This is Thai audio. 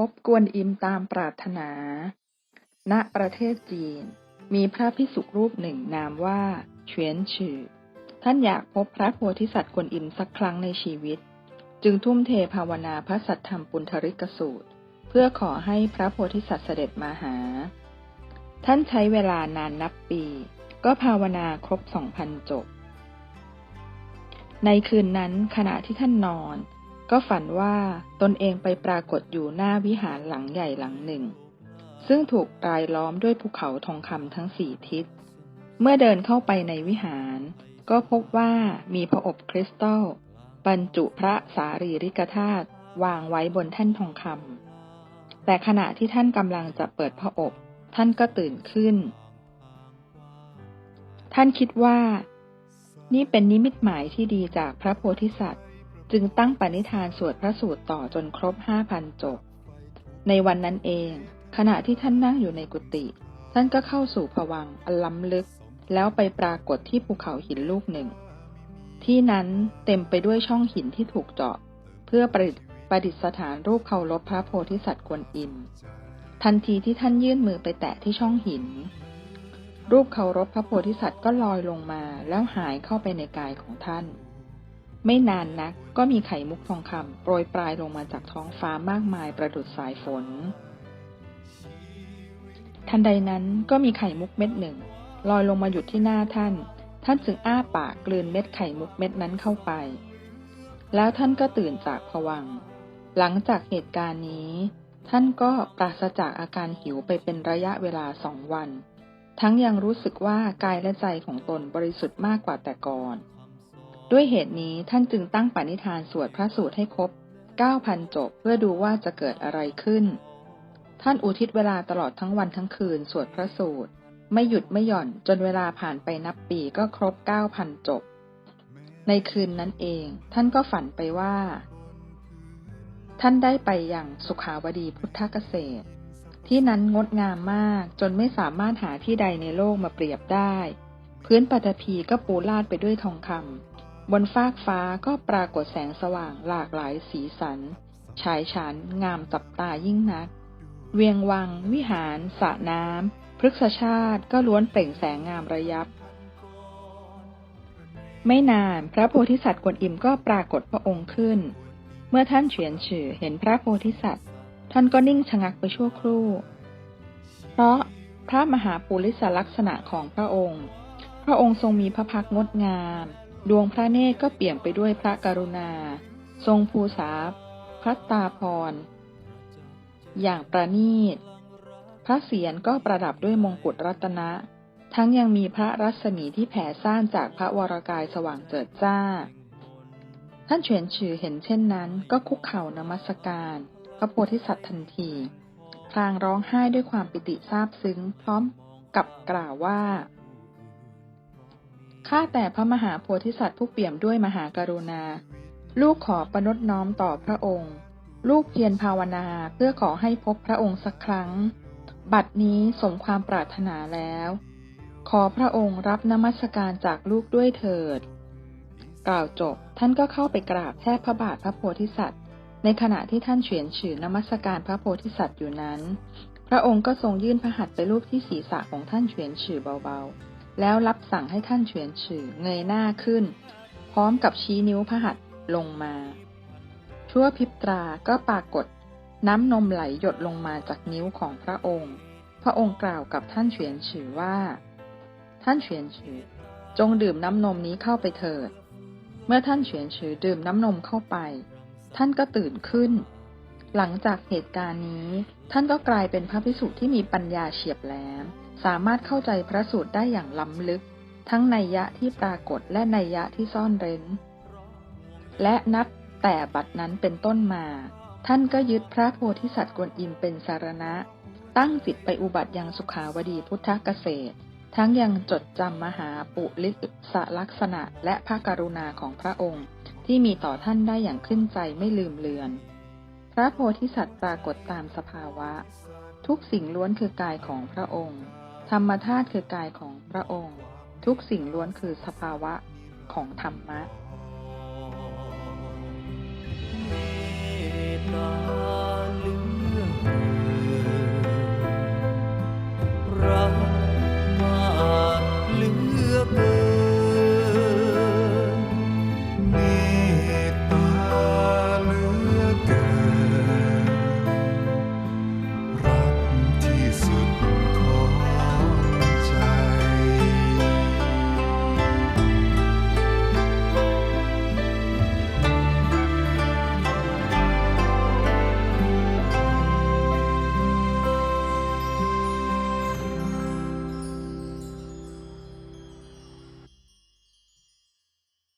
พบกวนอิมตามปรารถนา ณ ประเทศจีน มีพระพิสุรูปหนึ่งนามว่าเฉียนฉือ ท่านอยากพบพระโพธิสัตว์กวนอิมสักครั้งในชีวิต จึงทุ่มเทภาวนาพระสัทธรรมปุณธริกสูตร เพื่อขอให้พระโพธิสัตว์เสด็จมาหา ท่านใช้เวลานานนับปี ก็ภาวนาครบสองพันจบ ในคืนนั้นขณะที่ท่านนอน ก็ฝันว่าตนเองไปปรากฏอยู่หน้าวิหารหลังใหญ่หลังหนึ่ง ซึ่งถูกรายล้อมด้วยภูเขาทองคำทั้งสี่ทิศ เมื่อเดินเข้าไปในวิหาร ก็พบว่ามีพระอบคริสตัลบรรจุพระสารีริกธาตุวางไว้บนแท่นทองคำแต่ขณะที่ท่านกำลังจะเปิดพระอบ ท่านก็ตื่นขึ้น ท่านคิดว่า นี่เป็นนิมิตหมายที่ดีจากพระโพธิสัตว์ จึงตั้งปณิธานสวดพระสูตรต่อจนครบห้าพันจบ ในวันนั้นเอง ขณะที่ท่านนั่งอยู่ในกุฏิท่านก็เข้าสู่ภวังอันล้ำลึก แล้วไปปรากฏที่ภูเขาหินลูกหนึ่ง ที่นั้นเต็มไปด้วยช่องหินที่ถูกเจาะ เพื่อประดิษประดิษฐานรูปเคารพพระโพธิสัตว์กวนอิมทันทีที่ท่านยื่นมือไปแตะที่ช่องหิน รูปเคารพพระโพธิสัตว์ก็ลอยลงมาแล้วหายเข้าไปในกายของท่าน ไม่นานนักก็มีไข่มุกทองคำโปรยปลายลงมาจากท้องฟ้ามากมายประดุดสายฝน ทันใดนั้นก็มีไข่มุกเม็ดหนึ่ง ลอยลงมาหยุดที่หน้าท่าน ท่านจึงอ้าปากกลืนเม็ดไข่มุกเม็ดนั้นเข้าไป แล้วท่านก็ตื่นจากผวัง หลังจากเหตุการณ์นี้ ท่านก็ปราศจากอาการหิวไปเป็นระยะเวลาสองวัน ทั้งยังรู้สึกว่ากายและใจของตนบริสุทธิ์มากกว่าแต่ก่อน ด้วยเหตุนี้ท่านจึงตั้งปณิธานสวดพระสูตรให้ครบ9,000 จบเพื่อดูว่าจะเกิดอะไรขึ้น ท่านอุทิศเวลาตลอดทั้งวันทั้งคืนสวดพระสูตร ไม่หยุดไม่หย่อนจนเวลาผ่านไปนับปีก็ครบ 9,000 จบ ในคืนนั้นเอง ท่านก็ฝันไปว่า ท่านได้ไปอย่างสุขาวดีพุทธเกษตร ที่นั้นงดงามมากจนไม่สามารถหาที่ใดในโลกมาเปรียบได้ พื้นปฐพีก็ปูลาดไปด้วยทองคำ บนฟากฟ้าก็ปรากฏแสงสว่างหลากหลายสีสันฉายฉานงามจับตายิ่งนัก เวียงวัง วิหารสระน้ำพฤกษชาติก็ล้วนเปล่งแสงงามระยับ ไม่นานพระโพธิสัตว์กวนอิมก็ปรากฏพระองค์ขึ้น เมื่อท่านเฉียนฉือเห็นพระโพธิสัตว์ ท่านก็นิ่งชะงักไปชั่วครู่ เพราะพระมหาปุริสลักษณะของพระองค์ พระองค์ทรงมีพระพักงดงาม ดวงพระเนตรก็เปี่ยมไปด้วยพระกรุณา ทรงภูษาพระตาพร อย่างประณีต พระเศียรก็ประดับด้วยมงกุฎรัตนะ ทั้งยังมีพระรัศมีที่แผ่ซ่านจากพระวรากายสว่างเจิดจ้า ท่านเฉียนฉือเห็นเช่นนั้น ก็คุกเข่านมัสการ พระโพธิสัตว์ทันทีพลางร้องไห้ด้วยความปิติซาบซึ้ง พร้อมกับกล่าวว่า ข้าแต่พระมหาโพธิสัตว์ผู้เปี่ยมด้วยมหากรุณา ลูกขอประนดน้อมต่อพระองค์ ลูกเพียรภาวนาเพื่อขอให้พบพระองค์สักครั้ง บัดนี้สมความปรารถนาแล้ว ขอพระองค์รับนมัสการจากลูกด้วยเถิด กล่าวจบท่านก็เข้าไปกราบแทบพระบาทพระโพธิสัตว์ ในขณะที่ท่านเฉียนฉือนมัสการพระโพธิสัตว์อยู่นั้น พระองค์ก็ทรงยื่นพระหัตถ์ไปรูปที่ศีรษะของท่านเฉียนฉือเบาๆ แล้วรับสั่งให้ท่านเฉียนฉือเงยหน้าขึ้น พร้อมกับชี้นิ้วพระหัตถ์ลงมา ชั่วพริบตราก็ปรากฏ น้ำนมไหลหยดลงมาจากนิ้วของพระองค์ พระองค์กล่าวกับท่านเฉียนฉือว่า ท่านเฉียนฉือ จงดื่มน้ำนมนี้เข้าไปเถิด เมื่อท่านเฉียนฉือดื่มน้ำนมเข้าไป ท่านก็ตื่นขึ้น หลังจากเหตุการณ์นี้ ท่านก็กลายเป็นพระภิกษุที่มีปัญญาเฉียบแหลม สามารถเข้าใจพระสูตรได้อย่างล้ำลึก ทั้งนัยยะที่ปรากฏและนัยยะที่ซ่อนเร้น และนับแต่บัดนั้นเป็นต้นมา ท่านก็ยึดพระโพธิสัตว์กวนอิมเป็นสารณะ ตั้งจิตไปอุบัติยังสุขาวดีพุทธเกษตร ทั้งยังจดจำมหาปุริสลักษณะและพระกรุณาของพระองค์ที่มีต่อท่านได้อย่างขึ้นใจไม่ลืมเลือน พระโพธิสัตว์ปรากฏตามสภาวะ ทุกสิ่งล้วนคือกายของพระองค์ ธรรมธาตุคือกายของพระองค์ ทุกสิ่งล้วนคือสภาวะของธรรมะ